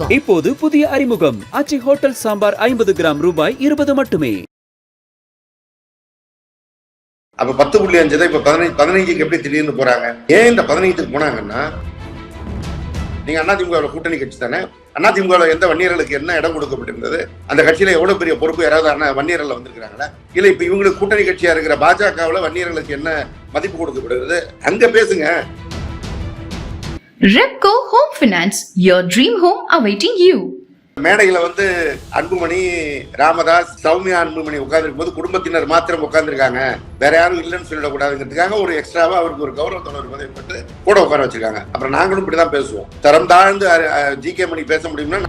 இப்போது புதிய அறிமுகம். அச்சி ஹோட்டல் சாம்பார் ஐம்பது கிராம் ரூபாய் இருபது மட்டுமே. அப்ப பத்து புள்ளி அஞ்சு தான் இப்ப பதினஞ்சு பதினைஞ்சுக்கு எப்படி திடீர்னு போறாங்க? ஏன் இந்த பதினைந்துக்கு போனாங்கன்னா நீங்க அதிமுக கூட்டணி கட்சி தானே? அதிமுக எந்த வன்னியர்களுக்கு என்ன இடம் கொடுக்கப்பட்டிருந்தது? அந்த கட்சியில எவ்வளவு பெரிய பொறுப்பு யாராவது அண்ணா வன்னியர்கள் வந்திருக்கிறாங்களா? இல்ல இப்ப இவங்களுக்கு கூட்டணி கட்சியா இருக்கிற பாஜகவுல வன்னியர்களுக்கு என்ன மதிப்பு கொடுக்கப்படுகிறது? அங்க பேசுங்க. Repco home finance your dream home awaiting you மேடையில வந்து அன்புமணி ராமதாஸ் சௌமியா அன்புமணி உட்கார்ந்துருக்கும் போது குடும்பத்தினர் மாத்திரம் உட்கார்ந்துருக்காங்க. வேற யாரும் இல்லைன்னு சொல்லிடக்கூடாதுங்கிறதுக்காக ஒரு எக்ஸ்ட்ராவா அவருக்கு ஒரு கௌரவத்தோட ஒரு பதவி போட்டு கூட உட்கார வச்சிருக்காங்க. அப்புறம் நாங்களும் இப்படிதான் பேசுவோம். தரம் தாழ்ந்து ஜி கே மணி பேச முடியும்னா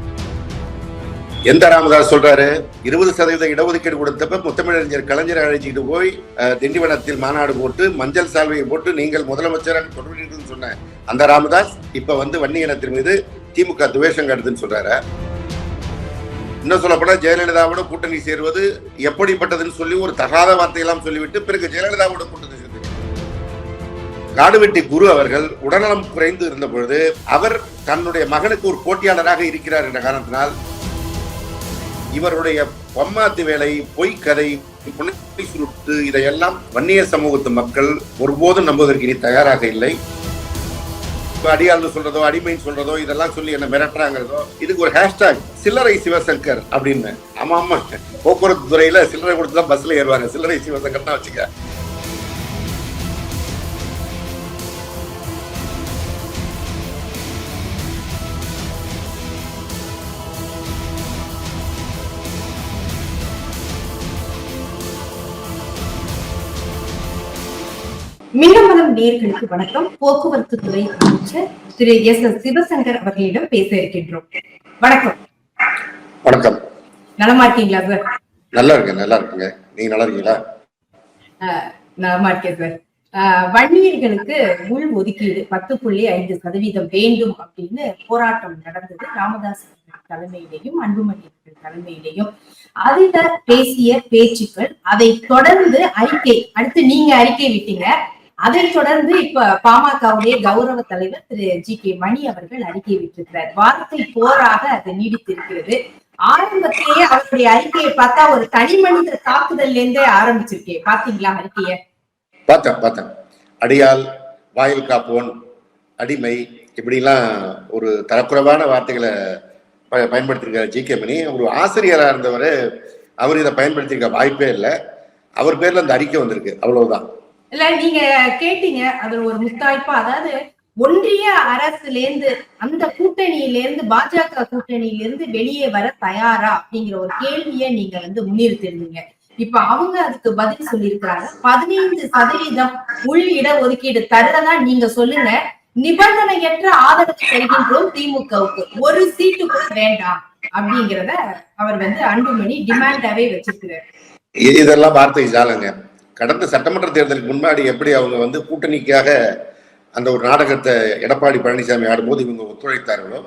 எந்த ராமதாஸ் சொல்றாரு? இருபது சதவீத இடஒதுக்கீடு கொடுத்தப்ப முத்தமிழறிஞர் கலைஞரை அழைச்சிட்டு போய் திண்டிவனத்தில் மாநாடு போட்டு மஞ்சள் சால்வையை போட்டு நீங்கள் முதலமைச்சராக தொடர்பு சொன்ன அந்த ராமதாஸ் இப்ப வந்து வன்னி இனத்தின் மீது திமுக துவேஷம் காட்டுதுன்னு சொல்றாரு. இன்னும் சொல்லப்போனா ஜெயலலிதாவோட கூட்டணி சேருவது எப்படிப்பட்டதுன்னு சொல்லி ஒரு தகாத வார்த்தையெல்லாம் சொல்லிவிட்டு பிறகு ஜெயலலிதாவோட கூட்டணி காடுவெட்டி குரு அவர்கள் உடல்நலம் குறைந்து இருந்த பொழுது அவர் தன்னுடைய மகனுக்கு ஒரு போட்டியாளராக இருக்கிறார் என்ற காரணத்தினால் இவருடைய பொம்மாத்து வேலை பொய்க்கதை புனை சுருட்டு இதையெல்லாம் வன்னிய சமூகத்து மக்கள் ஒருபோதும் நம்புவதற்கு இனி தயாராக இல்லை. அடியாள்னு சொல்றதோ அடிமைன்னு சொல்றதோ இதெல்லாம் சொல்லி என்ன மிரட்டுறாங்கிறதோ இதுக்கு ஒரு ஹேஷ்டாக் சில்லறை சிவசங்கர் அப்படின்னு. ஆமா ஆமா போக்குவரத்து துறையில சில்லறை கொடுத்து தான் பஸ்ல ஏறுவாங்க சில்லறை சிவசங்கர் தான் வச்சுக்க. மின்னமலம் நேர்களுக்கு வணக்கம். போக்குவரத்து துறை அமைச்சர் திரு எஸ் எஸ் சிவசங்கர் அவர்களிடம் பேச இருக்கின்றோம். வணக்கம். வணக்கம். நலமா இருக்கீங்களா சார்? நல்லா இருக்கேன் நல்லா இருக்குங்க. நீங்க நல்லா இருக்கீங்களா? நலமா இருக்கேன் சார். வன்னியர்களுக்கு உள் ஒதுக்கீடு பத்து புள்ளி ஐந்து சதவீதம் வேண்டும் அப்படின்னு போராட்டம் நடந்தது ராமதாஸ் தலைமையிலையும் அன்புமணி தலைமையிலையும். அதுல பேசிய பேச்சுக்கள் அதை தொடர்ந்து அறிக்கை அடுத்து நீங்க அறிக்கை விட்டீங்க. அதை தொடர்ந்து இப்ப பாமகவுடைய கௌரவ தலைவர் திரு ஜி கே மணி அவர்கள் அறிக்கை விட்டிருக்கிறார். வார்த்தை போராக அது நீடித்திருக்கிறது. ஆரம்பத்திலேயே அவருடைய அறிக்கையை பார்த்தா ஒரு தனி மனித தாக்குதல்ல இருந்தே ஆரம்பிச்சிருக்கே. பாத்தீங்களா அறிக்கைய? பார்த்தேன் பார்த்தேன். அடியால் வாயில் காப்போன் அடிமை இப்படிலாம் ஒரு தரக்குறைவான வார்த்தைகளை ப பயன்படுத்தியிருக்காரு ஜி கே மணி. ஒரு ஆசிரியராக இருந்தவர் அவர் இதை பயன்படுத்தியிருக்க வாய்ப்பே இல்லை. அவர் பேர்ல அந்த அறிக்கை வந்திருக்கு. அவ்வளவுதான். இல்ல நீங்க கேட்டீங்க. அது ஒரு முத்தாய்ப்பா அதாவது ஒன்றிய அரசுல இருந்து அந்த கூட்டணியில இருந்து பாஜக கூட்டணியில இருந்து வெளியே வர தயாரா அப்படிங்கிற ஒரு கேள்வியை நீங்க வந்து முன்னிறுத்திருந்தீங்க. இப்ப அவங்க அதுக்கு பதில் சொல்லியிருக்கிறாங்க. பதினைந்து சதவீதம் உள் இட ஒதுக்கீடு தர்றதா நீங்க சொல்லுங்க. நிபந்தனையற்ற ஆதரவு தருகின்றோம் திமுகவுக்கு. ஒரு சீட்டு கூட வேண்டாம் அப்படிங்கிறத அவர் வந்து அன்புமணி டிமாண்டாவே வச்சிருக்கிறார். இதெல்லாம் வார்த்தை ஜாலங்க. கடந்த சட்டமன்ற தேர்தலுக்கு முன்னாடி எப்படி அவங்க வந்து கூட்டணிக்காக அந்த ஒரு நாடகத்தை எடப்பாடி பழனிசாமி ஆடும்போது இவங்க ஒத்துழைத்தார்களோ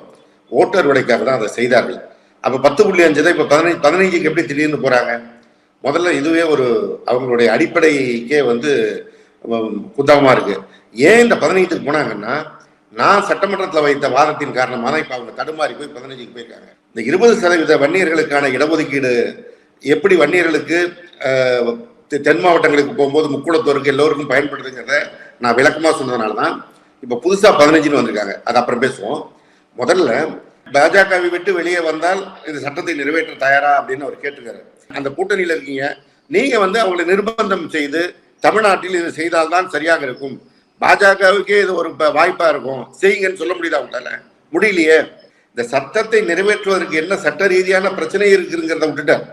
ஓட்டர் உடைக்காக தான் அதை செய்தார்கள். அப்போ பத்து புள்ளி அஞ்சு தான் இப்போ பதினஞ்சு பதினஞ்சுக்கு எப்படி திடீர்னு போகிறாங்க முதல்ல இதுவே ஒரு அவங்களுடைய அடிப்படைக்கே வந்து உம், இருக்குது ஏன் இந்த பதினைந்துக்கு போனாங்கன்னா நான் சட்டமன்றத்தில் வைத்த வாதத்தின் காரணமாக தான் இப்போ அவங்க தடுமாறி போய் பதினஞ்சுக்கு போயிருக்காங்க. இந்த இருபது சதவீத வன்னியர்களுக்கான இடஒதுக்கீடு எப்படி வன்னியர்களுக்கு தென் மாவட்டங்களுக்கு போகும்போது முக்குளத்தோருக்கு எல்லோருக்கும் பயன்படுதுங்கிறத நான் விளக்கமாக சொன்னதுனால தான் இப்போ புதுசாக பதினஞ்சுன்னு வந்திருக்காங்க. அது அப்புறம் பேசுவோம். முதல்ல பாஜகவை விட்டு வெளியே வந்தால் இந்த சட்டத்தை நிறைவேற்ற தயாரா அப்படின்னு அவர் கேட்டுக்காரு அந்த கூட்டணியில் இருக்கீங்க. நீங்கள் வந்து அவங்களை நிர்பந்தம் செய்து தமிழ்நாட்டில் இது செய்தால்தான் சரியாக இருக்கும். பாஜகவுக்கே இது ஒரு வாய்ப்பாக இருக்கும். செய்யுங்கன்னு சொல்ல முடியுதா அவங்களால முடியலையே. இந்த சட்டத்தை நிறைவேற்றுவதற்கு என்ன சட்ட ரீதியான பிரச்சனை இருக்குங்கிறத விட்டுட்டார்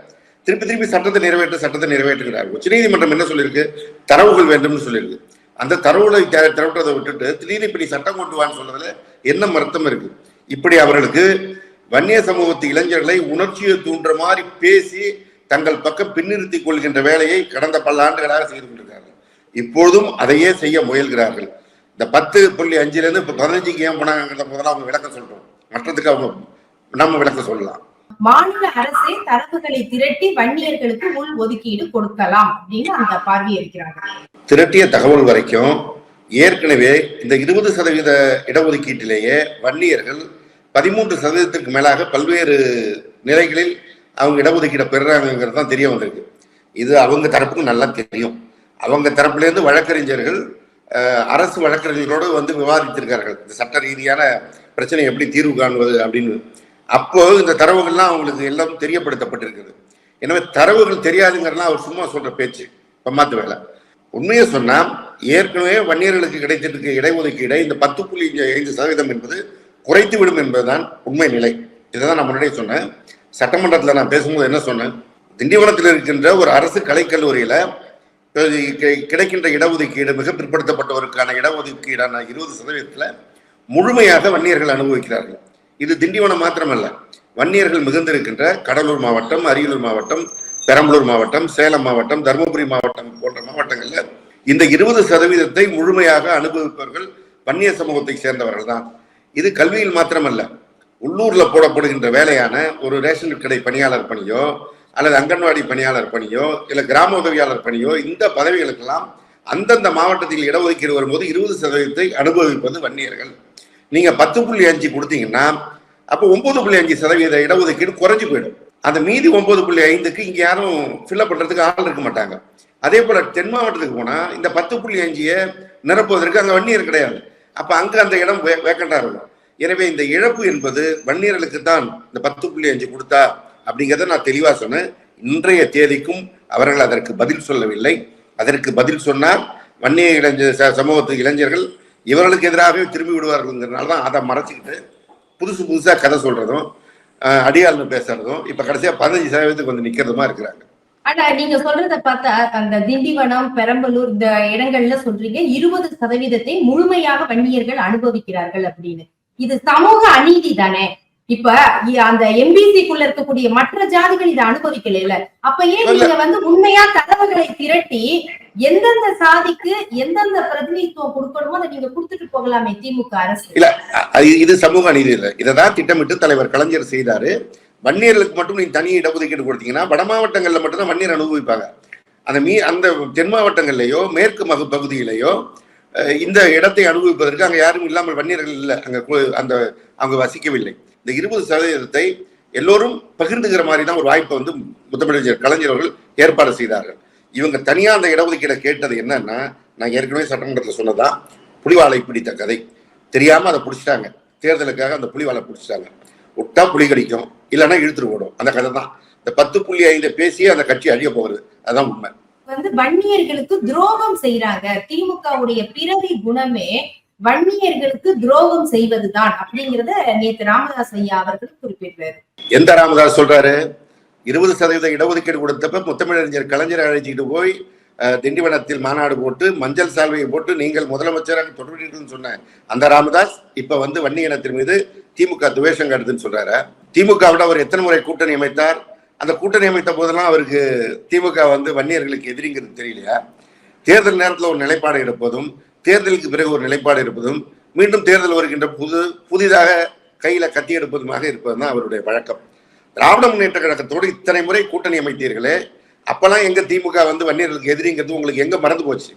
திருப்பி திருப்பி சட்டத்தை நிறைவேற்ற சட்டத்தை நிறைவேற்றுகிறார் உச்சநீதிமன்றம் என்ன சொல்லியிருக்கு? தரவுகள் வேண்டும்னு சொல்லியிருக்கு. அந்த தரவுகளை திரட்டுறதை விட்டுட்டு திடீர்னு இப்படி சட்டம் கொண்டு வான்னு சொல்றதுல என்ன அர்த்தம் இருக்கு? இப்படி அவர்களுக்கு வன்னிய சமூகத்து இளைஞர்களை உணர்ச்சியை தூண்டுற மாதிரி பேசி தங்கள் பக்கம் பின்னிறுத்திக் கொள்கின்ற வேலையை கடந்த பல ஆண்டுகளாக செய்து கொண்டிருக்கிறார்கள். இப்பொழுதும் அதையே செய்ய முயல்கிறார்கள். இந்த பத்து புள்ளி அஞ்சுல இருந்து இப்ப பதினஞ்சுக்கு ஏன் போனாங்கிறத முதல்ல அவங்க விளக்கம் சொல்றோம். மற்றதுக்கு அவங்க நம்ம விளக்கம் சொல்லலாம். மாநில அரசே தரவுகளை திரட்டி வன்னியர்களுக்கு உள் ஒதுக்கீடு கொடுக்கலாம் அப்படின்னு அந்த பார்வை இருக்கிறாங்க திரட்டிய தகவல் வரைக்கும் ஏற்கனவே இந்த இருபது சதவீத இடஒதுக்கீட்டிலேயே வன்னியர்கள் பதிமூன்று சதவீதத்திற்கு மேலாக பல்வேறு நிலைகளில் அவங்க இடஒதுக்கீடை பெறுறாங்கிறது தான் தெரிய வந்திருக்கு. இது அவங்க தரப்புக்கு நல்லா தெரியும். அவங்க தரப்புலேருந்து வழக்கறிஞர்கள் அரசு வழக்கறிஞர்களோடு வந்து விவாதித்திருக்கார்கள் இந்த சட்ட ரீதியான பிரச்சனை எப்படி தீர்வு காணுவது அப்படின்னு. அப்போ இந்த தரவுகள்லாம் அவங்களுக்கு எல்லாம் தெரியப்படுத்தப்பட்டிருக்குது. எனவே தரவுகள் தெரியாதுங்கிறலாம் அவர் சும்மா சொல்ற பேச்சு. பம்மாத்து வேலை. உண்மையை சொன்னால் ஏற்கனவே வன்னியர்களுக்கு கிடைத்திருக்க இடஒதுக்கீடை இந்த பத்து புள்ளி ஐந்து சதவீதம் என்பது குறைத்து விடும் என்பதுதான் உண்மை நிலை. இதை தான் நான் முன்னாடியே சொன்னேன். சட்டமன்றத்தில் நான் பேசும்போது என்ன சொன்னேன்? திண்டிவனத்தில் இருக்கின்ற ஒரு அரசு கலைக்கல்லூரியில் கிடைக்கின்ற இடஒதுக்கீடு மிக பிற்படுத்தப்பட்டவருக்கான இடஒதுக்கீடான இருபது சதவீதத்தில் முழுமையாக வன்னியர்கள் அனுபவிக்கிறார்கள். இது திண்டிவனம் மாத்திரமல்ல. வன்னியர்கள் மிகுந்திருக்கின்ற கடலூர் மாவட்டம் அரியலூர் மாவட்டம் பெரம்பலூர் மாவட்டம் சேலம் மாவட்டம் தருமபுரி மாவட்டம் போன்ற மாவட்டங்கள்ல இந்த இருபது சதவீதத்தை முழுமையாக அனுபவிப்பவர்கள் வன்னிய சமூகத்தை சேர்ந்தவர்கள் தான். இது கல்வியில் மாத்திரமல்ல. உள்ளூர்ல போடப்படுகின்ற வேலையான ஒரு ரேஷன் கடை பணியாளர் பணியோ அல்லது அங்கன்வாடி பணியாளர் பணியோ இல்லை கிராம உதவியாளர் பணியோ இந்த பதவிகளுக்கெல்லாம் அந்தந்த மாவட்டத்தில் இடஒதுக்கீடு வரும்போது இருபது சதவீதத்தை அனுபவிப்பது வன்னியர்கள். நீங்க பத்து புள்ளி அஞ்சு கொடுத்தீங்கன்னா அப்போ ஒன்பது புள்ளி அஞ்சு சதவீத இடஒதுக்கீடு குறைஞ்சு போயிடும். அந்த மீதி ஒன்பது புள்ளி ஐந்துக்கு இங்கே யாரும் ஃபில்அப் பண்ணுறதுக்கு ஆள் இருக்க மாட்டாங்க. அதே போல் தென் மாவட்டத்துக்கு போனால் இந்த பத்து புள்ளி அஞ்சியை நிரப்புவதற்கு அங்கே வன்னியர் கிடையாது. அப்போ அங்கே அந்த இடம் வேக்கண்டாக இருக்கும். எனவே இந்த இழப்பு என்பது வன்னியர்களுக்கு தான் இந்த பத்து புள்ளி அஞ்சு கொடுத்தா அப்படிங்கிறத நான் தெளிவாக சொன்னேன். இன்றைய தேதிக்கும் அவர்கள் அதற்கு பதில் சொல்லவில்லை. அதற்கு பதில் சொன்னால் வன்னிய இளைஞர் ச- சமூகத்து இளைஞர்கள் இவர்களுக்கு எதிராகவே திரும்பி விடுவார்கள்ங்கிறனால தான் அதை மறைச்சிக்கிட்டு புதுசு புதுசா கதை சொல்றதும் அஹ், பேசுறதும் இப்ப கடைசியா பதினஞ்சு சதவீதத்துக்கு வந்து நிற்கிறதுமா இருக்கிறாங்க. ஆனா நீங்க சொல்றத பார்த்தா அந்த திண்டிவனம் பெரம்பலூர் இந்த இடங்கள்ல சொல்றீங்க இருபது சதவீதத்தை முழுமையாக வன்னியர்கள் அனுபவிக்கிறார்கள் அப்படின்னு. இது சமூக அநீதி தானே? இப்ப அந்த எம்பிசிக்குள்ள இருக்கக்கூடிய மற்ற ஜாதிகள் இதை அனுபவிக்கல அப்ப ஏன். நீங்க வந்து உண்மையா தரவுகளை திரட்டி எந்தெந்த சாதிக்கு எந்தெந்த பிரதிநிதித்துவம் கொடுக்கணுமோ அதை நீங்க கொடுத்துட்டு போகலாமே திமுக அரசு. இல்ல இது சமூக அநீதி இல்லை. இதை தான் திட்டமிட்டு தலைவர் கலைஞர் செய்தாரு. வன்னியர்களுக்கு மட்டும் நீங்க தனி இடஒதுக்கீடு கொடுத்தீங்கன்னா வட மாவட்டங்கள்ல மட்டும்தான் வன்னியர் அனுபவிப்பாங்க. அந்த மீ அந்த தென் மாவட்டங்கள்லயோ மேற்கு மகு பகுதியிலேயோ இந்த இடத்தை அனுபவிப்பதற்கு அங்க யாரும் இல்லாமல் வன்னியர்கள் இல்லை. அங்க அந்த அவங்க வசிக்கவில்லை. இந்த இருபது சதவீதத்தை எல்லோரும் பகிர்ந்துகிற மாதிரி தான் ஒரு வாய்ப்பை வந்து முத்தமிழர் கலைஞர் அவர்கள் ஏற்பாடு செய்தார்கள். இவங்க தனியா அந்த இடஒதுக்கீடை கேட்டது என்னன்னா நான் ஏற்கனவே சட்டமன்றத்தில் சொன்னதா? புலிவாலை பிடித்த கதை. தெரியாம அதை பிடிச்சிட்டாங்க. தேர்தலுக்காக அந்த புலிவாலை பிடிச்சிட்டாங்க. விட்டா புலி கடிக்கும் இல்லைன்னா இழுத்துட்டு ஓடும். அந்த கதை தான் இந்த பத்து புள்ளி ஐந்து பேசியே அந்த கட்சி அழிய போகிறது. அதான் உண்மை. வந்து வன்னியர்களுக்கு துரோகம் செய்யறாங்க திமுகவுடைய பிறவி குணமே வன்னியர்களுக்கு துரோகம் செய்வதுதான் அப்படிங்கறத நேத்து ராமதாஸ் ஐயா அவர்கள் குறிப்பிட்டாரு எந்த ராமதாஸ் சொல்றாரு? இருபது சதவீத இடஒதுக்கீடு கொடுத்தப்ப முத்தமிழறிஞர் கலைஞரை அழைச்சிட்டு போய் திண்டிவனத்தில் மாநாடு போட்டு மஞ்சள் சால்வையை போட்டு நீங்கள் முதலமைச்சராக தொடர்பீர்கள்னு சொன்ன அந்த ராமதாஸ் இப்ப வந்து வன்னி இனத்தின் மீது திமுக துவேஷம் காட்டுதுன்னு சொல்றாரு. திமுகவோட அவர் எத்தனை முறை கூட்டணி அமைத்தார்? அந்த கூட்டணி அமைத்த போதெல்லாம் அவருக்கு திமுக வந்து வன்னியர்களுக்கு எதிரிங்கிறது தெரியலையா? தேர்தல் நேரத்தில் ஒரு நிலைப்பாடு எடுப்பதும் தேர்தலுக்கு பிறகு ஒரு நிலைப்பாடு இருப்பதும் மீண்டும் தேர்தல் வருகின்ற புது புதிதாக கையில கத்தி எடுப்பதுமாக இருப்பதுதான் அவருடைய வழக்கம் திராவிட முன்னேற்ற கழகத்தோடு இத்தனை முறை கூட்டணி அமைத்தீர்களே அப்பெல்லாம் எங்க திமுக வந்து வன்னியர்களுக்கு எதிரிங்கிறது உங்களுக்கு எங்க மறந்து போச்சு?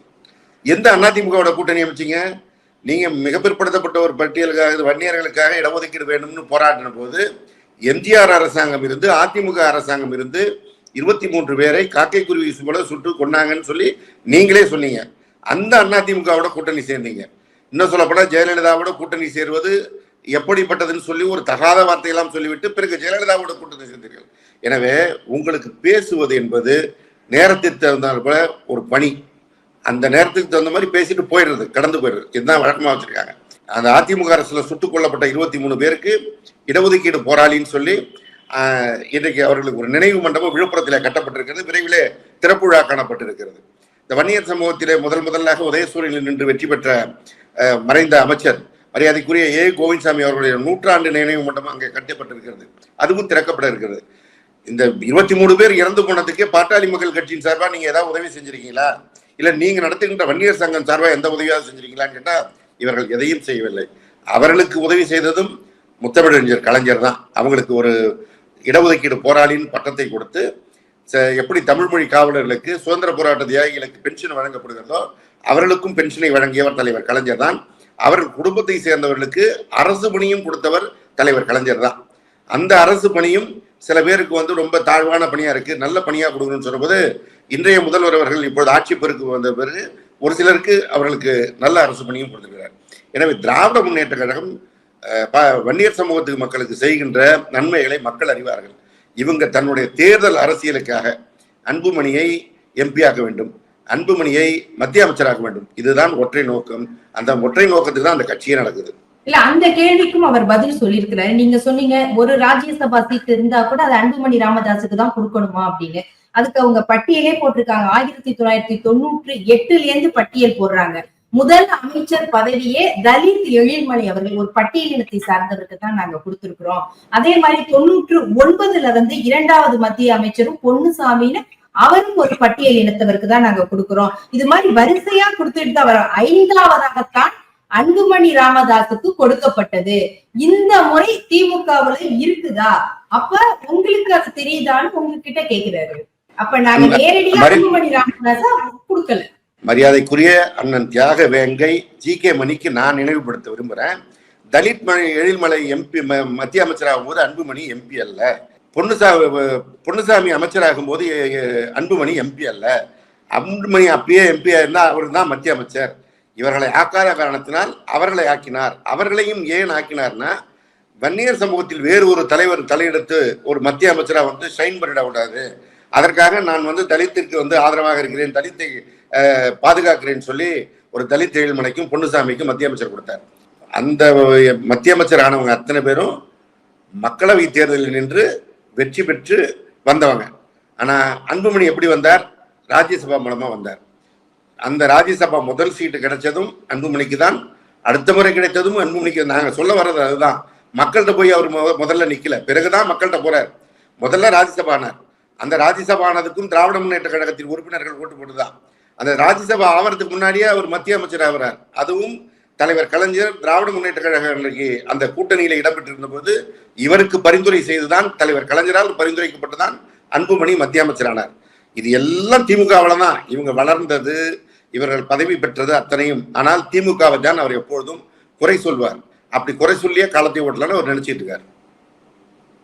எந்த அண்ணா திமுகவோட கூட்டணி அமைச்சீங்க? நீங்க மிக பிற்படுத்தப்பட்ட ஒரு பட்டியலுக்காக வன்னியர்களுக்காக இடஒதுக்கீடு வேணும்னு போராடின போது எம்ஜிஆர் அரசாங்கம் இருந்து அதிமுக அரசாங்கம் இருந்து இருபத்தி மூன்று பேரை காக்கை குருவி போல சுட்டு கொன்னாங்கன்னு சொல்லி நீங்களே சொன்னீங்க. அந்த அதிமுகவோட கூட்டணி சேர்ந்தீங்க. இன்னும் சொல்லப்போனா ஜெயலலிதாவோட கூட்டணி சேருவது எப்படிப்பட்டதுன்னு சொல்லி ஒரு தகாத வார்த்தையெல்லாம் சொல்லிவிட்டு பிறகு ஜெயலலிதாவோட கூட்டணி சேர்ந்தீர்கள். எனவே உங்களுக்கு பேசுவது என்பது நேரத்திற்கு தகுந்த ஒரு பணி. அந்த நேரத்துக்கு தகுந்த மாதிரி பேசிட்டு போயிடுறது கடந்து போயிடுறது. இதுதான் வழக்கமாக வச்சிருக்காங்க. அந்த அதிமுக அரசுல சுட்டுக் கொல்லப்பட்ட இருபத்தி மூணு பேருக்கு இடஒதுக்கீடு போராளின்னு சொல்லி இன்றைக்கு அவர்களுக்கு ஒரு நினைவு மண்டபம் விழுப்புரத்தில் கட்டப்பட்டிருக்கிறது. விரைவிலே திறப்பு விழா காணப்பட்டிருக்கிறது. இந்த வன்னியர் சமூகத்திலே முதல் முதலாக உதயசூரியனில் நின்று வெற்றி பெற்ற மறைந்த அமைச்சர் மரியாதைக்குரிய ஏ. கோவிந்தசாமி அவர்களுடைய நூற்றாண்டு நினைவு மண்டபம் அங்கே கட்டப்பட்டிருக்கிறது. அதுவும் திறக்கப்பட இருக்கிறது. இந்த இருபத்தி மூணு பேர் இறந்து போனதுக்கே பாட்டாளி மக்கள் கட்சியின் சார்பாக நீங்கள் ஏதாவது உதவி செஞ்சிருக்கீங்களா? இல்லை நீங்கள் நடத்துகின்ற வன்னியர் சங்கம் சார்பாக எந்த உதவியாவது செஞ்சிருக்கீங்களான்னு கேட்டால் இவர்கள் எதையும் செய்யவில்லை. அவர்களுக்கு உதவி செய்ததும் முத்தமிழறிஞர் கலைஞர் தான். அவங்களுக்கு ஒரு இடஒதுக்கீடு போராளியின் பட்டத்தை கொடுத்து எப்படி தமிழ் மொழி காவலர்களுக்கு சுதந்திர போராட்ட தியாகிகளுக்கு பென்ஷன் வழங்கப்படுகிறதோ அவர்களுக்கும் பென்ஷனை வழங்கியவர் தலைவர் கலைஞர் தான். அவர்கள் குடும்பத்தை சேர்ந்தவர்களுக்கு அரசு பணியும் கொடுத்தவர் தலைவர் கலைஞர் தான். அந்த அரசு பணியும் சில பேருக்கு வந்து ரொம்ப தாழ்வான பணியா இருக்கு. நல்ல பணியா கொடுக்கணும்னு சொன்னபோது இன்றைய முதல்வர் அவர்கள் இப்பொழுது ஆட்சி பொறுப்பு வந்த பிறகு ஒரு சிலருக்கு அவர்களுக்கு நல்ல அரசு பணியும் கொடுத்திருக்கிறார். எனவே திராவிட முன்னேற்ற கழகம் ப- வன்னியர் சமூகத்துக்கு மக்களுக்கு செய்கின்ற நன்மைகளை மக்கள் அறிவார்கள். இவங்க தன்னுடைய தேர்தல் அரசியலுக்காக அன்புமணியை எம்பி ஆக்க வேண்டும் அன்புமணியை மத்திய அமைச்சராக வேண்டும். இதுதான் ஒற்றை நோக்கம். அந்த ஒற்றை நோக்கத்துக்கு தான் அந்த கட்சியே நடக்குது. இல்ல அந்த கேள்விக்கும் அவர் பதில் சொல்லியிருக்கிறாரு. நீங்க சொன்னீங்க ஒரு ராஜ்யசபா சீட் இருந்தா கூட அது அன்புமணி ராமதாஸுக்கு தான் கொடுக்கணுமா அப்படின்னு. அதுக்கு அவங்க பட்டியலே போட்டிருக்காங்க. ஆயிரத்தி தொள்ளாயிரத்தி தொண்ணூற்றி எட்டுல இருந்து பட்டியல் போடுறாங்க. முதல் அமைச்சர் பதவியே தலித் எழில்மலை அவர்கள் ஒரு பட்டியலினத்தை சார்ந்தவருக்கு தான் நாங்க கொடுத்திருக்கிறோம். அதே மாதிரி தொண்ணூற்று ஒன்பதுல வந்து இரண்டாவது மத்திய அமைச்சரும் பொன்னுசாமின்னு அவரும் ஒரு பட்டியல் இனத்தவருக்கு தான் நாங்க கொடுக்கிறோம். இது மாதிரி வரிசையா கொடுத்துட்டு தான் வரோம். ஐந்தாவதாகத்தான் அன்புமணி ராமதாஸுக்கு கொடுக்கப்பட்டது. இந்த முறை திமுகவுல இருக்குதா? அப்ப உங்களுக்கு அது தெரியுதான்னு உங்ககிட்ட கேக்குறாரு. அப்ப நாங்க நேரடியா அன்புமணி ராமதாஸ கொடுக்கல. மரியாதைக்குரிய அண்ணன் தியாக வேங்கை ஜி கே மணிக்கு நான் நினைவுபடுத்த விரும்புகிறேன் தலித் மணி எழில்மலை எம்பி மத்திய அமைச்சராகும் போது அன்புமணி எம்பி அல்ல. பொன்னுசாமி பொன்னுசாமி அமைச்சராகும் போது அன்புமணி எம்பி அல்ல. அன்புமணி அப்பயே எம்பியா இருந்தால் அவர் தான் மத்திய அமைச்சர். இவர்களை ஆக்காத காரணத்தினால் அவர்களை ஆக்கினார். அவர்களையும் ஏன் ஆக்கினார்னா வன்னியர் சமூகத்தில் வேறு ஒரு தலைவர் தலையெடுத்து ஒரு மத்திய அமைச்சராக வந்து ஷைன் பண்ணிடக்கூடாது அதற்காக நான் வந்து தலித்திற்கு வந்து ஆதரவாக இருக்கிறேன் தலித்தை பாதுகாக்கிறேன்னு சொல்லி ஒரு தலித் எழில்மலைக்கும் பொன்னுசாமிக்கும் மத்திய அமைச்சர் கொடுத்தார். அந்த மத்திய அமைச்சர் ஆனவங்க அத்தனை பேரும் மக்களவை தேர்தலில் நின்று வெற்றி பெற்று வந்தவங்க. ஆனால் அன்புமணி எப்படி வந்தார்? ராஜ்யசபா மூலமாக வந்தார். அந்த ராஜ்யசபா முதல் சீட்டு கிடைச்சதும் அன்புமணிக்கு தான். அடுத்த முறை கிடைத்ததும் அன்புமணிக்கு நாங்கள் சொல்ல வர்றது அதுதான். மக்கள்கிட்ட போய் அவர் முத- முதல்ல நிற்கல பிறகுதான் மக்கள்கிட்ட போறார். முதல்ல ராஜ்யசபானார் அந்த ராஜ்யசபானதுக்கும் திராவிட முன்னேற்ற கழகத்தின் உறுப்பினர்கள் ஓட்டு போட்டுதான். அந்த ராஜ்யசபா ஆவறதுக்கு முன்னாடியே அவர் மத்திய அமைச்சர் ஆகிறார். அதுவும் தலைவர் கலைஞர் திராவிட முன்னேற்ற கழக அன்றைக்கு அந்த கூட்டணியில இடம்பெற்றிருந்த போது இவருக்கு பரிந்துரை செய்துதான் தலைவர் கலைஞரால் பரிந்துரைக்கப்பட்டுதான் அன்புமணி மத்திய அமைச்சரானார். இது எல்லாம் திமுகவில் தான். இவங்க வளர்ந்தது இவர்கள் பதவி பெற்றது அத்தனையும். ஆனால் திமுகவை தான் அவர் எப்பொழுதும் குறை சொல்வார். அப்படி குறை சொல்லியே காலத்தை ஓட்டலான்னு அவர் நினைச்சிட்டு இருக்காரு.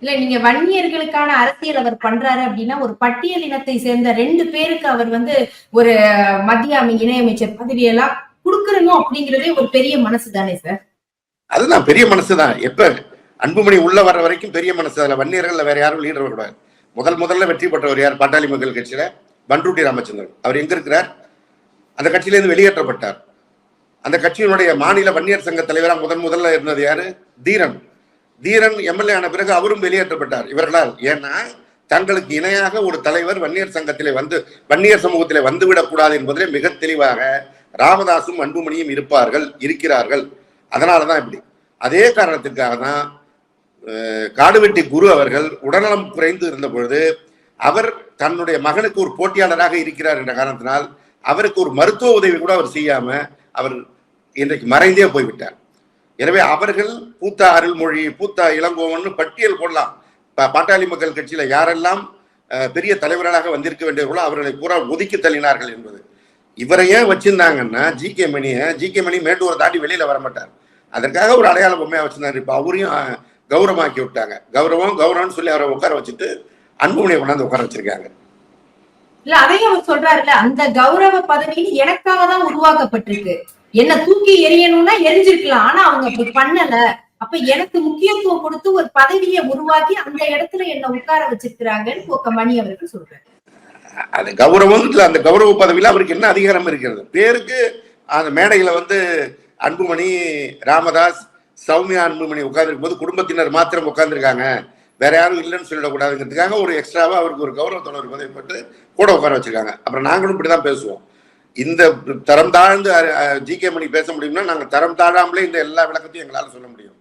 இல்ல நீங்க வன்னியர்களுக்கான அரசியல் அவர் பண்றாரு அப்படின்னா ஒரு பட்டியல் இனத்தை சேர்ந்த ரெண்டு பேருக்கு அவர் வந்து ஒரு மத்திய அமை- இணையமைச்சர் பதவியெல்லாம் கொடுக்கணும் அப்படிங்கறதே ஒரு பெரிய மனசு தானே சார் அதுதான் பெரிய மனசுதான் எப்ப அன்புமணி உள்ள வர்ற வரைக்கும் பெரிய மனசு. அதுல வன்னியர்கள்ல வேற யாரும் லீடர் வரக்கூடாது முதல் முதல்ல வெற்றி பெற்றவர் யார்? பாட்டாளி மக்கள் கட்சியில பண்ருட்டி ராமச்சந்திரன். அவர் எங்க இருக்கிறார்? அந்த கட்சியிலேருந்து வெளியேற்றப்பட்டார். அந்த கட்சியினுடைய மாநில வன்னியர் சங்க தலைவராக முதன் முதல்ல இருந்தது யாரு? தீரன். தீரன் எம்எல்ஏ ஆன பிறகு அவரும் வெளியேற்றப்பட்டார். இவர்களால் ஏன்னா தங்களுக்கு இணையாக ஒரு தலைவர் வன்னியர் சங்கத்திலே வந்து வன்னியர் சமூகத்திலே வந்துவிடக் கூடாது என்பதிலே மிக தெளிவாக ராமதாசும் அன்புமணியும் இருப்பார்கள் இருக்கிறார்கள். அதனால தான் இப்படி. அதே காரணத்திற்காக தான் காடுவெட்டி குரு அவர்கள் உடல்நலம் குறைந்து இருந்த பொழுது அவர் தன்னுடைய மகனுக்கு ஒரு போட்டியாளராக இருக்கிறார் என்ற காரணத்தினால் அவருக்கு ஒரு மருத்துவ உதவி கூட அவர் செய்யாம அவர் இன்றைக்கு மறைந்தே போய்விட்டார். எனவே அவர்கள் பூத்தா அருள்மொழி பூத்தா இளங்கோவன் பட்டியல் போடலாம். பாட்டாளி மக்கள் கட்சியில யாரெல்லாம் பெரிய தலைவர்களாக வந்திருக்க வேண்டியவர்களோ அவர்களை பூரா ஒதுக்கி தள்ளினார்கள் என்பது. இவரை ஏன் வச்சிருந்தாங்கன்னா ஜி கே மணியை ஜி கே மணி மேட்டூரை தாண்டி வெளியில வர மாட்டார் அதற்காக ஒரு அடையாள பொம்மையா வச்சிருந்தாரு. இப்ப அவரையும் கௌரவமாக்கி விட்டாங்க. கௌரவம் கௌரவம்னு சொல்லி அவரை உட்கார வச்சுட்டு அன்புமணியை கொண்டாந்து உட்கார வச்சிருக்காங்க. இல்ல அதையும் அவர் சொல்றாருல்ல அந்த கௌரவ பதவி எனக்காக தான் உருவாக்கப்பட்டிருக்கு. என்ன தூக்கி எரியணும்னா எரிஞ்சிருக்கலாம். ஆனா அவங்க அப்படி பண்ணல. அப்ப எனக்கு முக்கியத்துவம் கொடுத்து ஒரு பதவியை உருவாக்கி அந்த இடத்துல என்ன உட்கார வச்சிருக்கிறாங்கன்னு போக்க மணி அவர்கள் சொல்றாரு. அது கௌரவம் இல்ல அந்த கௌரவ பதவியில அவருக்கு என்ன அதிகாரம் இருக்கிறது? பேருக்கு அந்த மேடையில வந்து அன்புமணி ராமதாஸ் சௌமியா அன்புமணி உட்கார்ந்துருக்கும் போது குடும்பத்தினர் மாத்திரம் உட்கார்ந்துருக்காங்க. வேற யாரும் இல்லைன்னு சொல்லிடக்கூடாதுங்கிறதுக்காக ஒரு எக்ஸ்ட்ராவா அவருக்கு ஒரு கௌரவத்தோட ஒரு பதவி போட்டு கூட உட்கார வச்சிருக்காங்க. அப்புறம் நாங்களும் இப்படிதான் பேசுவோம். இந்த தரம் தாழ்ந்து ஜி கே மணி பேச முடியும்னா நாங்க தரம் தாழாமலே இந்த எல்லா விளக்கத்தையும் எங்களால சொல்ல முடியும்.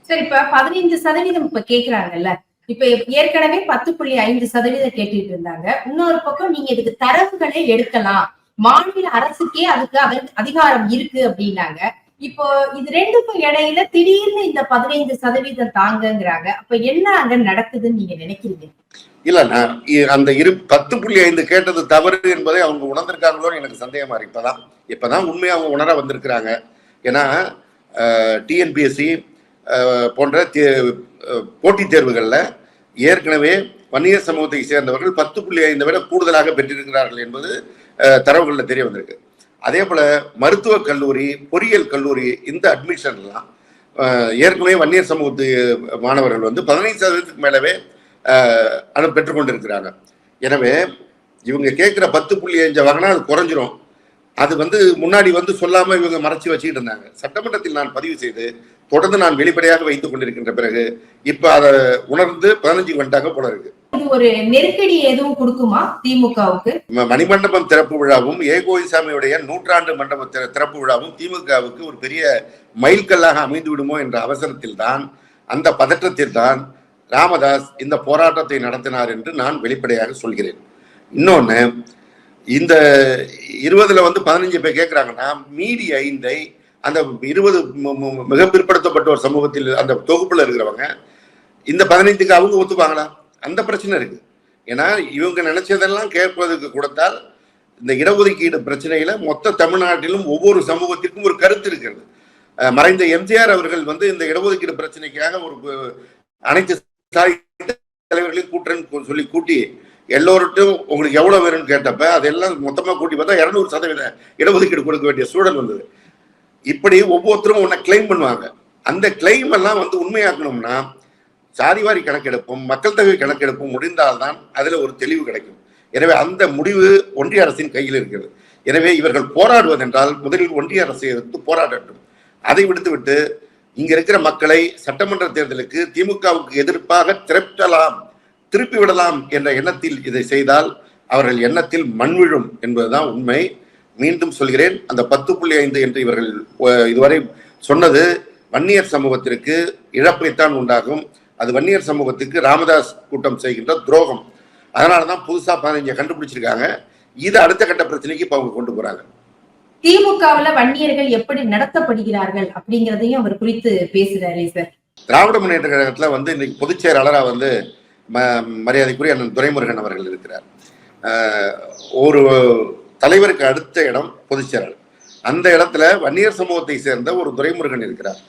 சரி இப்ப பதினைந்து சதவீதம் இப்ப கேக்குறாங்கல்ல. இப்ப ஏற்கனவே பத்து புள்ளி ஐந்து சதவீதம் கேட்டுட்டு இருந்தாங்க. இன்னொரு பக்கம் நீங்க இதுக்கு தரவுகளே எடுக்கலாம். மாநில அரசுக்கே அதுக்கு அதி- அதிகாரம் இருக்கு அப்படின்னாங்க. இப்போ இது ரெண்டுக்கும் இடையில திடீர்னு இந்த பதினைந்து சதவீதம் தாங்கங்கிறாங்க. அப்ப என்ன அங்க நடக்குதுன்னு நீங்க நினைக்கிறீங்க? இல்ல நான் இ- அந்த இரு பத்து புள்ளி ஐந்து கேட்டது தவறு என்பதை அவங்க உணர்ந்திருக்காங்களோன்னு எனக்கு சந்தேகமா இருக்கு. இப்பதான் இப்பதான் உண்மையா அவங்க உணர வந்திருக்கிறாங்க. ஏன்னா டிஎன்பிஎஸ்சி போன்ற தே- போட்டித் தேர்வுகளில் ஏற்கனவே வன்னியர் சமூகத்தை சேர்ந்தவர்கள் பத்து புள்ளி ஐந்து விட கூடுதலாக பெற்றிருக்கிறார்கள் என்பது தரவுகளில் தெரிய வந்திருக்கு. அதே போல் மருத்துவக் கல்லூரி பொறியியல் கல்லூரி இந்த அட்மிஷன்லாம் ஏற்கனவே வன்னியர் சமூகத்து மாணவர்கள் வந்து பதினைந்து சதவீதத்துக்கு மேலவே அனு பெற்றுக்கொண்டிருக்கிறாங்க எனவே இவங்க கேட்குற பத்து புள்ளி அஞ்சு வாங்கினா அது குறைஞ்சிரும். அது வந்து முன்னாடி வந்து சொல்லாமல் இவங்க மறைச்சி வச்சுக்கிட்டு இருந்தாங்க. சட்டமன்றத்தில் நான் பதிவு செய்து தொடர்ந்து நான் வெளிப்படையாக வைத்துக் கொண்டிருக்கின்ற பிறகு இப்ப அதை உணர்ந்து பதினஞ்சு வந்துட்டாங்க போல இருக்கு. ஒரு நெருக்கடி எதுவும் கொடுக்குமா திமுகவுக்கு? மணிமண்டபம் திறப்பு விழாவும் ஏ கோயில்சாமியுடைய நூற்றாண்டு மண்டப திற- திறப்பு விழாவும் திமுகவுக்கு ஒரு பெரிய மைல்கல்லாக அமைந்து விடுமோ என்ற அவசரத்தில் தான் அந்த பதற்றத்தில் தான் ராமதாஸ் இந்த போராட்டத்தை நடத்தினார் என்று நான் வெளிப்படையாக சொல்கிறேன். இன்னொன்னு இந்த இருபதுல வந்து பதினஞ்சு பேர் கேட்குறாங்கன்னா மீதி ஐந்தை அந்த இருபது மிக பிற்படுத்தப்பட்ட ஒரு சமூகத்தில் அந்த தொகுப்புல இருக்கிறவங்க இந்த பதினைந்துக்கு அவங்க ஒத்துப்பாங்களா? அந்த பிரச்சனை இருக்கு. ஏன்னா இவங்க நினைச்சதெல்லாம் கேட்பதற்கு கொடுத்தால் இந்த இடஒதுக்கீடு பிரச்சனையில மொத்த தமிழ்நாட்டிலும் ஒவ்வொரு சமூகத்திற்கும் ஒரு கருத்து இருக்கிறது. மறைந்த எம்ஜிஆர் அவர்கள் வந்து இந்த இடஒதுக்கீடு பிரச்சனைக்காக ஒரு அனைத்து தலைவர்களையும் கூட்டுறேன்னு சொல்லி கூட்டி எல்லோருட்டும் உங்களுக்கு எவ்வளவு வேணும்னு கேட்டப்ப அதெல்லாம் மொத்தமா கூட்டி பார்த்தா இருநூறு சதவீத இடஒதுக்கீடு கொடுக்க வேண்டிய சூழல் வந்தது. இப்படி ஒவ்வொருத்தரும் உன்னை கிளைம் பண்ணுவாங்க. அந்த கிளைம் எல்லாம் வந்து உண்மையாக்கணும்னா சாதிவாரி கணக்கெடுப்பும் மக்கள் தொகை கணக்கெடுப்பும் முடிந்தால்தான் அதில் ஒரு தெளிவு கிடைக்கும். எனவே அந்த முடிவு ஒன்றிய அரசின் கையில் இருக்கிறது. எனவே இவர்கள் போராடுவதென்றால் முதலில் ஒன்றிய அரசை எதிர்த்து போராடட்டும். அதை விடுத்துவிட்டு இங்க இருக்கிற மக்களை சட்டமன்ற தேர்தலுக்கு திமுகவுக்கு எதிர்ப்பாக திரட்டலாம் திருப்பி விடலாம் என்ற எண்ணத்தில் இதை செய்தால் அவர்கள் எண்ணத்தில் மண் விழும் என்பதுதான் உண்மை. மீண்டும் சொல்கிறேன். அந்த பத்து புள்ளி ஐந்து என்று இவர்கள் இதுவரை சொன்னது வன்னியர் சமூகத்திற்கு இழப்பைத்தான் உண்டாகும். அது வன்னியர் சமூகத்துக்கு ராமதாஸ் கூட்டம் செய்கின்ற துரோகம். அதனால தான் புதுசா பதினஞ்சை கண்டுபிடிச்சிருக்காங்க. இது அடுத்த கட்ட பிரச்சனைக்கு இப்ப அவங்க கொண்டு போறாங்க. திமுகவுல வன்னியர்கள் எப்படி நடத்தப்படுகிறார்கள் அப்படிங்கறதையும் அவர் குறித்து பேசுறாரு சார். திராவிட முன்னேற்ற கழகத்துல வந்து இன்னைக்கு பொதுச் செயலாளரா வந்து ம- மரியாதைக்குரிய அண்ணன் துரைமுருகன் அவர்கள் இருக்கிறார். ஒரு தலைவருக்கு அடுத்த இடம் பொதுச் செயலாளர் அந்த இடத்துல வன்னியர் சமூகத்தை சேர்ந்த ஒரு துரைமுருகன் இருக்கிறார்.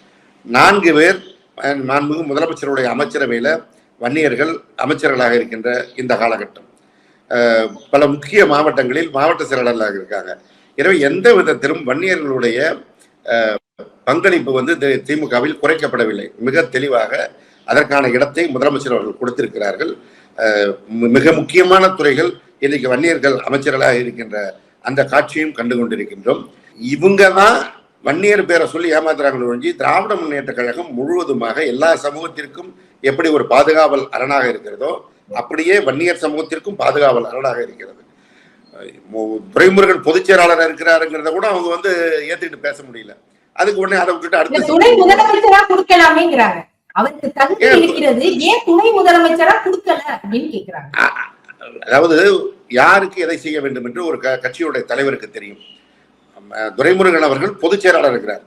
நான்கு பேர் அஹ், மாண்புமிகு முதலமைச்சருடைய அமைச்சரவையில் வன்னியர்கள் அமைச்சர்களாக இருக்கின்ற இந்த காலகட்டம். பல முக்கிய மாவட்டங்களில் மாவட்ட செயலாளர்களாக இருக்காங்க. எனவே எந்த விதத்திலும் வன்னியர்களுடைய பங்களிப்பு வந்து தி- திமுகவில் குறைக்கப்படவில்லை. மிக தெளிவாக அதற்கான இடத்தை முதலமைச்சர் அவர்கள் கொடுத்திருக்கிறார்கள். மிக முக்கியமான துறைகள் இன்னைக்கு வன்னியர்கள் அமைச்சர்களாக இருக்கின்ற அந்த காட்சியும் கண்டு கொண்டிருக்கின்றோம் இவங்க தான் வன்னியர் பேரை சொல்லி ஏமாத்துறாங்களோ ஒழிஞ்சு திராவிட முன்னேற்ற கழகம் முழுவதுமாக எல்லா சமூகத்திற்கும் எப்படி ஒரு பாதுகாவல் அரணாக இருக்கிறதோ அப்படியே வன்னியர் சமூகத்திற்கும் பாதுகாவல் அரணாக இருக்கிறது. துரைமுருகன் பொதுச் செயலாளராக இருக்கிறாருங்கிறத கூட அவங்க வந்து ஏத்துக்கிட்டு பேச முடியல. அதுக்கு உடனே அதை விட்டுட்டு அடுத்த துணை முதலமைச்சரா கொடுக்கலாமேங்கிறாங்க. அவருக்கு தகுதி ஏன் இருக்கிறது ஏன் துணை முதலமைச்சரா கொடுக்கல அப்படின்னு கேக்குறாங்க. அதாவது யாருக்கு எதை செய்ய வேண்டும் என்று ஒரு க- கட்சியுடைய தலைவருக்கு தெரியும். துரைமுருகன் அவர்கள் பொதுச் செயலாளர் இருக்கிறார்.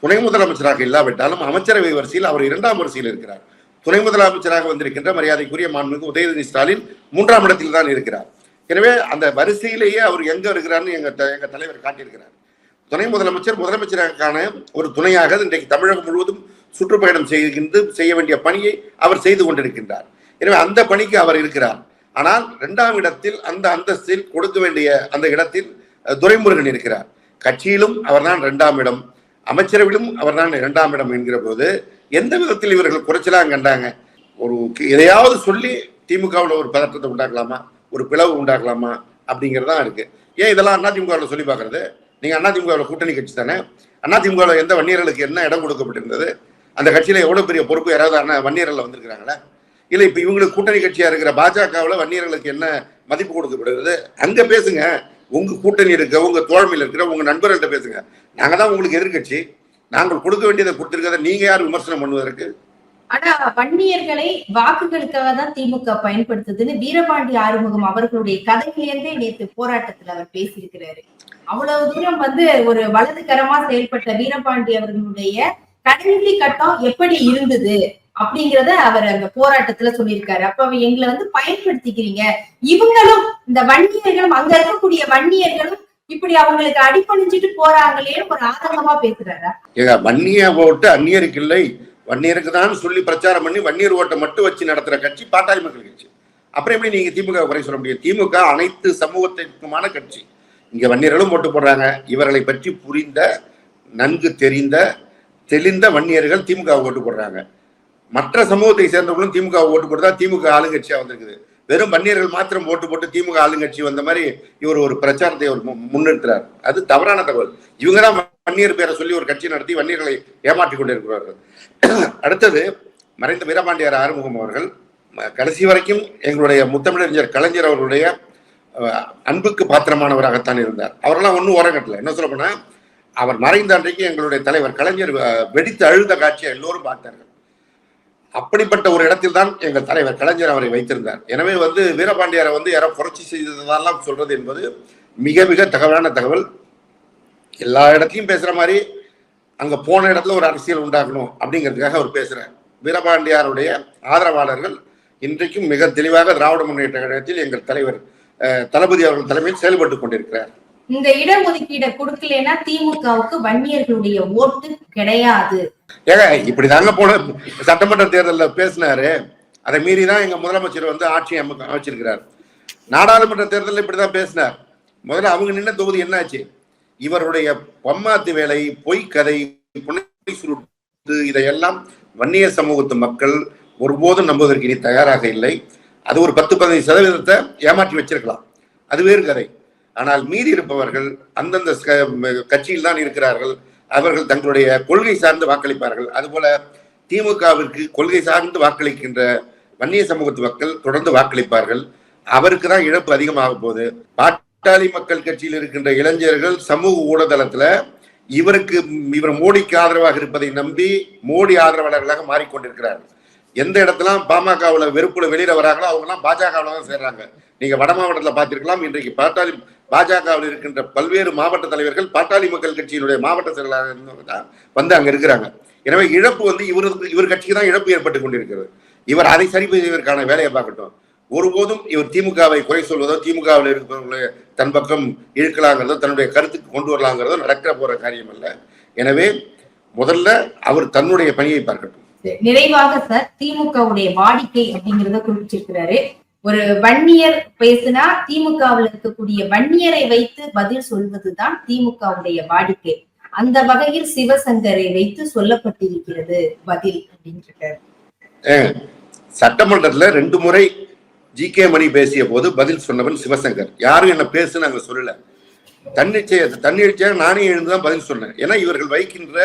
துணை முதலமைச்சராக இல்லாவிட்டாலும் அமைச்சரவை வரிசையில் அவர் இரண்டாம் வரிசையில் இருக்கிறார். துணை முதலமைச்சராக வந்திருக்கின்ற மரியாதைக்குரிய மாண்புமிகு உதயநிதி ஸ்டாலின் மூன்றாம் இடத்தில் தான் இருக்கிறார். எனவே அந்த வரிசையிலேயே அவர் எங்க இருக்கிறார்னு எங்க த- எங்க தலைவர் காட்டியிருக்கிறார். துணை முதலமைச்சர் முதலமைச்சருக்கான ஒரு துணையாக இன்றைக்கு தமிழகம் முழுவதும் சுற்றுப்பயணம் செய்கின்ற செய்ய வேண்டிய பணியை அவர் செய்து கொண்டிருக்கின்றார். எனவே அந்த பணிக்கு அவர் இருக்கிறார். ஆனால் இரண்டாம் இடத்தில் அந்த அந்தஸ்தில் கொடுக்க வேண்டிய அந்த இடத்தில் துரைமுருகன் இருக்கிறார். கட்சியிலும் அவர்தான் இரண்டாம் இடம். அமைச்சரவையிலும் அவர்தான் இரண்டாம் இடம் என்கிற போது எந்த விதத்தில் இவர்கள் குறைச்சலாம் கண்டாங்க? ஒரு எதையாவது சொல்லி திமுகவில் ஒரு பதற்றத்தை உண்டாக்கலாமா? ஒரு பிளவு உண்டாக்கலாமா? அப்படிங்கிறது தான் இருக்கு. ஏன் இதெல்லாம் அதிமுகவில் சொல்லி பார்க்கறது? நீங்க அதிமுகவில் கூட்டணி கட்சி தானே? அதிமுகவில் எந்த வன்னியர்களுக்கு என்ன இடம் கொடுக்கப்பட்டிருந்தது? அந்த கட்சியில எவ்வளவு பெரிய பொறுப்பு யாராவது அண்ணா வன்னியர்கள் வந்திருக்கிறாங்களா? இல்ல இப்ப இவங்களுக்கு கூட்டணி கட்சியா இருக்கிற பாஜகவில் வன்னியர்களுக்கு என்ன மதிப்பு கொடுக்கப்படுகிறது? அங்க பேசுங்க. உங்க கூட்டணி இருக்க உங்க தோழமையில் இருக்கிற உங்க நண்பர்கள்ட்ட பேசுங்க. நாங்க தான் உங்களுக்கு எதிர்கட்சி நாங்கள் கொடுக்க வேண்டியதை கொடுத்திருக்கதை நீங்க யார் விமர்சனம் பண்ணுவதற்கு? ஆனா வன்னியர்களை வாக்குகளுக்காக தான் திமுக பயன்படுத்துதுன்னு வீரபாண்டி ஆறுமுகம் அவர்களுடைய கதையிலேருந்தே நேற்று போராட்டத்துல அவர் பேசியிருக்கிறாரு. அவ்வளவு தூரம் வந்து ஒரு வலதுகரமா செயல்பட்ட வீரபாண்டி அவர்களுடைய கடைசி கட்டம் எப்படி இருந்தது? அப்படிங்கறத அவர் அந்த போராட்டத்துல சொல்லியிருக்காரு. அப்ப அவ எங்களை வந்து பயன்படுத்திக்கிறீங்க. இவங்களும் இந்த வன்னியர்களும் அங்க இருக்கக்கூடிய வன்னியர்களும் இப்படி அவங்களுக்கு அடிப்பணிஞ்சிட்டு போறாங்களேன்னு ஒரு ஆதங்கமா பேசுறாரா? வன்னிய ஓட்டு அந்நியருக்கு இல்லை. வன்னியருக்கு தான் சொல்லி பிரச்சாரம் பண்ணி வன்னியர் ஓட்டை மட்டும் வச்சு நடத்துற கட்சி பாட்டாளி மக்கள் கட்சி. அப்புறம் எப்படி நீங்க திமுக குறை சொல்ல முடியும்? திமுக அனைத்து சமூகத்திற்குமான கட்சி. இங்க வன்னியர்களும் ஓட்டு போடுறாங்க. இவர்களை பற்றி புரிந்த நன்கு தெரிந்த தெளிந்த வன்னியர்கள் திமுக ஓட்டு போடுறாங்க. மற்ற சமூகத்தை சேர்ந்தவர்களும் திமுக ஓட்டு போட்டு திமுக ஆளுங்கட்சியாக வந்திருக்குது. வெறும் வன்னியர்கள் மாத்திரம் ஓட்டு போட்டு திமுக ஆளுங்கட்சி வந்த மாதிரி இவர் ஒரு பிரச்சாரத்தை ஒரு மு- முன்னிறுத்துறார். அது தவறான தகவல். இவங்க தான் வன்னியர் பேரை சொல்லி ஒரு கட்சி நடத்தி வன்னியர்களை ஏமாற்றிக் கொண்டிருக்கிறார்கள். அடுத்தது மறைந்த வீரபாண்டியார் ஆறுமுகம் அவர்கள் கடைசி வரைக்கும் எங்களுடைய முத்தமிழறிஞர் கலைஞர் அவர்களுடைய அன்புக்கு பாத்திரமானவராகத்தான் இருந்தார். அவரெல்லாம் ஒன்றும் உரங்கட்டல என்ன சொல்ல போனால் அவர் மறைந்த அன்றைக்கு எங்களுடைய தலைவர் கலைஞர் வெடித்து அழுத காட்சியை எல்லோரும் பார்த்தார்கள். அப்படிப்பட்ட ஒரு இடத்தில் தான் எங்கள் தலைவர் கலைஞர் அவரை வைத்திருந்தார். எனவே வந்து வீரபாண்டியாரை வந்து யாரோ புரட்சி செய்ததெல்லாம் சொல்றது என்பது மிக மிக தகவலான தகவல். எல்லா இடத்தையும் பேசுற மாதிரி அங்க போன இடத்துல ஒரு அரசியல் உண்டாக்கணும் அப்படிங்கிறதுக்காக அவர் பேசுறார். வீரபாண்டியாருடைய ஆதரவாளர்கள் இன்றைக்கும் மிக தெளிவாக திராவிட முன்னேற்ற கழகத்தில் எங்கள் தலைவர் தளபதி அவர்கள் தலைமையில் செயல்பட்டு கொண்டிருக்கிறார். இந்த இடஒதுக்கீடை கொடுக்கலன்னா திமுகவுக்கு வன்னியர்களுடைய ஓட்டு கிடையாது. ஏங்க இப்படிதாங்க போன சட்டமன்ற தேர்தலில் பேசினாரு. அதை மீறி தான் எங்க முதலமைச்சர் வந்து ஆட்சி அம- அமைச்சிருக்கிறார். நாடாளுமன்ற தேர்தலில் இப்படிதான் பேசினார். முதல்ல அவங்க நின்ன தொகுதி என்னாச்சு? இவருடைய பம்மாத்து வேலை பொய் கதை புனை சுருட்டு இதையெல்லாம் வன்னிய சமூகத்து மக்கள் ஒருபோதும் நம்புவதற்கு இனி தயாராக இல்லை. அது ஒரு பத்து பதினைந்து சதவீதத்தை ஏமாற்றி வச்சிருக்கலாம். அது வேறு கதை. ஆனால் மீதி இருப்பவர்கள் அந்தந்த கட்சியில் தான் இருக்கிறார்கள். அவர்கள் தங்களுடைய கொள்கை சார்ந்து வாக்களிப்பார்கள். அதுபோல திமுகவிற்கு கொள்கை சார்ந்து வாக்களிக்கின்ற வன்னிய சமூகத்து மக்கள் தொடர்ந்து வாக்களிப்பார்கள். அவருக்கு தான் இழப்பு அதிகமாக போகுது. பாட்டாளி மக்கள் கட்சியில் இருக்கின்ற இளைஞர்கள் சமூக ஊடகத்துல இவருக்கு இவர் மோடிக்கு ஆதரவாக இருப்பதை நம்பி மோடி ஆதரவாளர்களாக மாறிக்கொண்டிருக்கிறார்கள். எந்த இடத்துல பாமகவுல வெறுப்புல வெளியில வராங்களோ அவங்க எல்லாம் பாஜகவுல தான் சேர்றாங்க. நீங்க வட மாவட்டத்துல பார்த்திருக்கலாம். இன்றைக்கு பாட்டாளி பாஜகவில் இருக்கின்ற பல்வேறு மாவட்ட தலைவர்கள் பாட்டாளி மக்கள் கட்சியினுடைய மாவட்ட செயலாளர் இருந்தவங்க தான் வந்து அங்க இருக்கிறாங்க. எனவே இழப்பு வந்து இவருக்கு இவர் கட்சிக்கு தான் இழப்பு ஏற்பட்டு கொண்டிருக்கிறது. இவர் அதை சரி செய்வதற்கான வேலையை பார்க்கட்டும். ஒருபோதும் இவர் திமுகவை குறை சொல்வதோ திமுகவில் இருக்கிறவர்களை தன் பக்கம் இழுக்கலாங்கிறதோ தன்னுடைய கருத்துக்கு கொண்டு வரலாங்கிறதோ நடக்க போற காரியம் அல்ல எனவே முதல்ல அவர் தன்னுடைய பணியை பார்க்கட்டும். நிறைவாக சார் திமுகவுடைய வாடிக்கை அப்படிங்கறத குறிப்பிட்டிருக்கிறாரு. ஒரு வன்னியர் பேசினா திமுகவில் இருக்கக்கூடிய வன்னியரை வைத்து பதில் சொல்வதுதான் திமுகவுடைய வாடிக்கை. அந்த வகையில் சிவசங்கரை வைத்து சொல்லப்பட்டிருக்கிறது பதில் அப்படின்ட்டு. சட்டமன்றத்துல ரெண்டு முறை ஜி கே மணி பேசிய போது பதில் சொன்னவன் சிவசங்கர். யாரும் என்ன பேசுன்னு அங்க சொல்லல. தன்னிச்சைய தன்னிச்சையாக நானே எழுந்துதான் பதில் சொன்னேன். ஏன்னா இவர்கள் வைக்கின்ற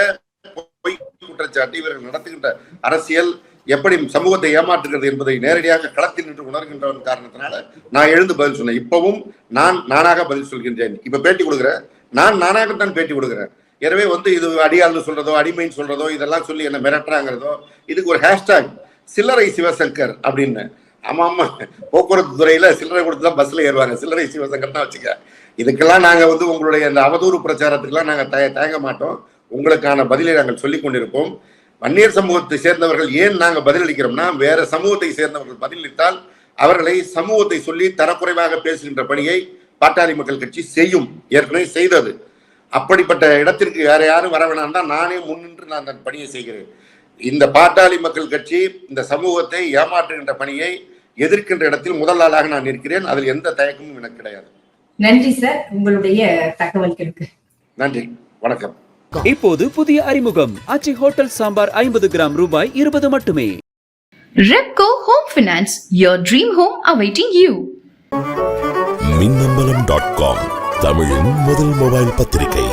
பொய் குற்றச்சாட்டு இவர்கள் நடத்துகின்ற அரசியல் எப்படி சமூகத்தை ஏமாற்றுகிறது என்பதை நேரடியாக களத்தில் நின்று உணர்கின்றவன் காரணத்தினால நான் எழுந்து பதில் சொன்னேன். இப்பவும் நான் நானாக பதில் சொல்கின்றேன். இப்ப பேட்டி கொடுக்குறேன் நான் நானாகத்தான் பேட்டி கொடுக்குறேன் எனவே வந்து இது அடியாள்னு சொல்றதோ அடிமைன்னு சொல்றதோ இதெல்லாம் சொல்லி என்ன மிரட்டுறாங்கிறதோ இதுக்கு ஒரு ஹேஷ்டாக் சில்லறை சிவசங்கர் அப்படின்னு. ஆமா ஆமா. போக்குவரத்து துறையில சில்லறை கொடுத்து தான் பஸ்ல ஏறுவாங்க. சில்லறை சிவசங்கர் தான் வச்சுக்க. இதுக்கெல்லாம் நாங்க வந்து உங்களுடைய இந்த அவதூறு பிரச்சாரத்துக்கெல்லாம் நாங்க தய தயங்க மாட்டோம். உங்களுக்கான பதிலை நாங்கள் சொல்லிக் கொண்டிருப்போம். வன்னியர் சமூகத்தை சேர்ந்தவர்கள் ஏன் நாங்க பதிலளிக்கிறோம்னா வேற சமூகத்தை சேர்ந்தவர்கள் பதிலளித்தால் அவர்களை சமூகத்தை சொல்லி தரக்குறைவாக பேசுகின்ற பணியை பாட்டாளி மக்கள் கட்சி செய்யும் ஏற்கனவே செய்தது. அப்படிப்பட்ட இடத்திற்கு வேற யாரும் வர வேணாம் தான் நானே முன்னின்று நான் அந்த பணியை செய்கிறேன். இந்த பாட்டாளி மக்கள் கட்சி இந்த சமூகத்தை ஏமாற்றுகின்ற பணியை எதிர்க்கின்ற இடத்தில் முதல் ஆளாக நான் இருக்கிறேன் அதில் எந்த தயக்கமும் எனக்கு கிடையாது. நன்றி சார். உங்களுடைய தகவல்களுக்கு. நன்றி. வணக்கம். இப்போது புதிய அறிமுகம். ஆச்சி ஹோட்டல் சாம்பார் ஐம்பது கிராம் ரூபாய் இருபது மட்டுமே. Repco Home Finance, your dream home awaiting you. Minnambalam dot com தமிழின் முதல் மொபைல் பத்திரிகை.